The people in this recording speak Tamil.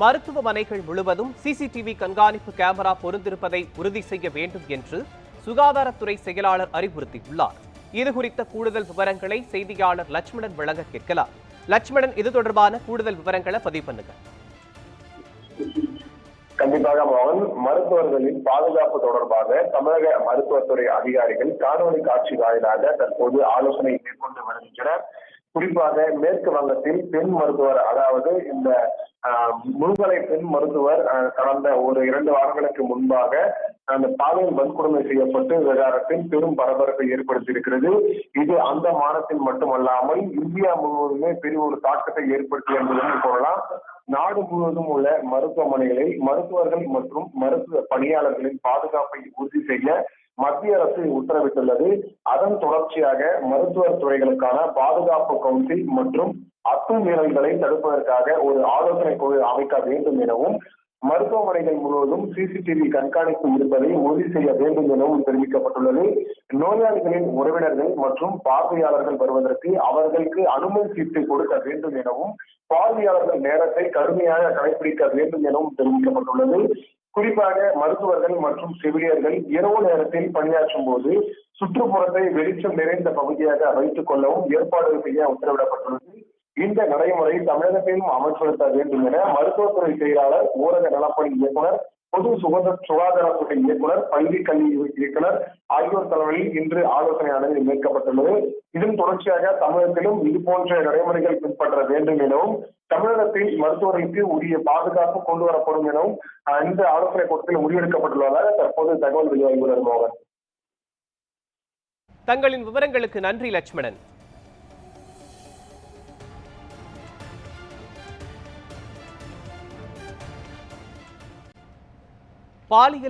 மருத்துவமனைகள் முழுவதும் சிசிடிவி கண்காணிப்பு கேமரா பொருந்திருப்பதை உறுதி செய்ய வேண்டும் என்று சுகாதாரத்துறை செயலாளர் அறிவுறுத்தியுள்ளார். இது குறித்த கூடுதல் விவரங்களை செய்தியாளர் லட்சுமணன் வழங்க கேட்கலாம். லட்சுமணன் இது தொடர்பான கூடுதல் விவரங்களை பதிவு பண்ணுங்க. கண்டிப்பாக மோகன். மருத்துவர்களின் பாதுகாப்பு தொடர்பாக தமிழக மருத்துவத்துறை அதிகாரிகள் காணொலி காட்சி வாயிலாக தற்போது ஆலோசனை மேற்கொண்டு வருகின்றனர். குறிப்பாக மேற்கு வங்கத்தில் பெண் மருத்துவர் அதாவது இந்த முழுகலை பெண் மருத்துவர் கடந்த ஒரு இரண்டு வாரங்களுக்கு முன்பாக அந்த பாலியல் வன்கொடுமை செய்யப்பட்டு விவகாரத்தில் பெரும் பரபரப்பை ஏற்படுத்தியிருக்கிறது. இது அந்த மாநிலத்தில் மட்டுமல்லாமல் இந்தியா முழுவதுமே பெரிய ஒரு தாக்கத்தை ஏற்படுத்தி என்பதும் கூறலாம். நாடு முழுவதும் உள்ள மருத்துவமனைகளை மருத்துவர்கள் மற்றும் மருத்துவ பணியாளர்களின் பாதுகாப்பை உறுதி செய்ய மத்திய அரசு உத்தரவிட்டுள்ளது. அதன் தொடர்ச்சியாக மருத்துவர் துறைகளுக்கான பாதுகாப்பு கவுன்சில் மற்றும் அத்துமீறல்களை தடுப்பதற்காக ஒரு ஆலோசனை குழு அமைக்க வேண்டும் எனவும் மருத்துவமனைகள் முழுவதும் சிசிடிவி கண்காணிப்பு இருப்பதை உறுதி செய்ய வேண்டும் எனவும் தெரிவிக்கப்பட்டுள்ளது. நோயாளிகளின் உறவினர்கள் மற்றும் பார்வையாளர்கள் வருவதற்கு அவர்களுக்கு அனுமதி சீட்டு கொடுக்க வேண்டும் எனவும் பார்வையாளர்கள் நேரத்தை கடுமையாக கடைபிடிக்க வேண்டும் எனவும் தெரிவிக்கப்பட்டுள்ளது. குறிப்பாக மருத்துவர்கள் மற்றும் செவிலியர்கள் இரவு நேரத்தில் பணியாற்றும் போது சுற்றுப்புறத்தை வெளிச்சம் நிறைந்த பகுதியாக வைத்துக் கொள்ளவும் ஏற்பாடு செய்ய உத்தரவிடப்பட்டுள்ளது. இந்த நடைமுறை தமிழகத்திலும் அமல்படுத்த வேண்டும் என மருத்துவத்துறை செயலாளர் ஊரக நலப்பணி இயக்குனர் பொது சுகாதார சுகாதாரத்துறை இயக்குனர் பள்ளி கல்வி இயக்குனர் ஆகியோர் தலைமையில் இன்று ஆலோசனை ஆலோசனையானது மேற்கப்பட்டுள்ளது இதன் தொடர்ச்சியாக தமிழகத்திலும் இது போன்ற நடைமுறைகள் பின்பற்ற வேண்டும் எனவும் தமிழகத்தில் மருத்துவர்களுக்கு உரிய பாதுகாப்பு கொண்டு வரப்படும் எனவும் இந்த ஆலோசனை கூட்டத்தில் முடிவெடுக்கப்பட்டுள்ளதாக தற்போது தகவல் வெளியாகியுள்ளது மோகன் தங்களின் விவரங்களுக்கு நன்றி லட்சுமணன். பாலியல்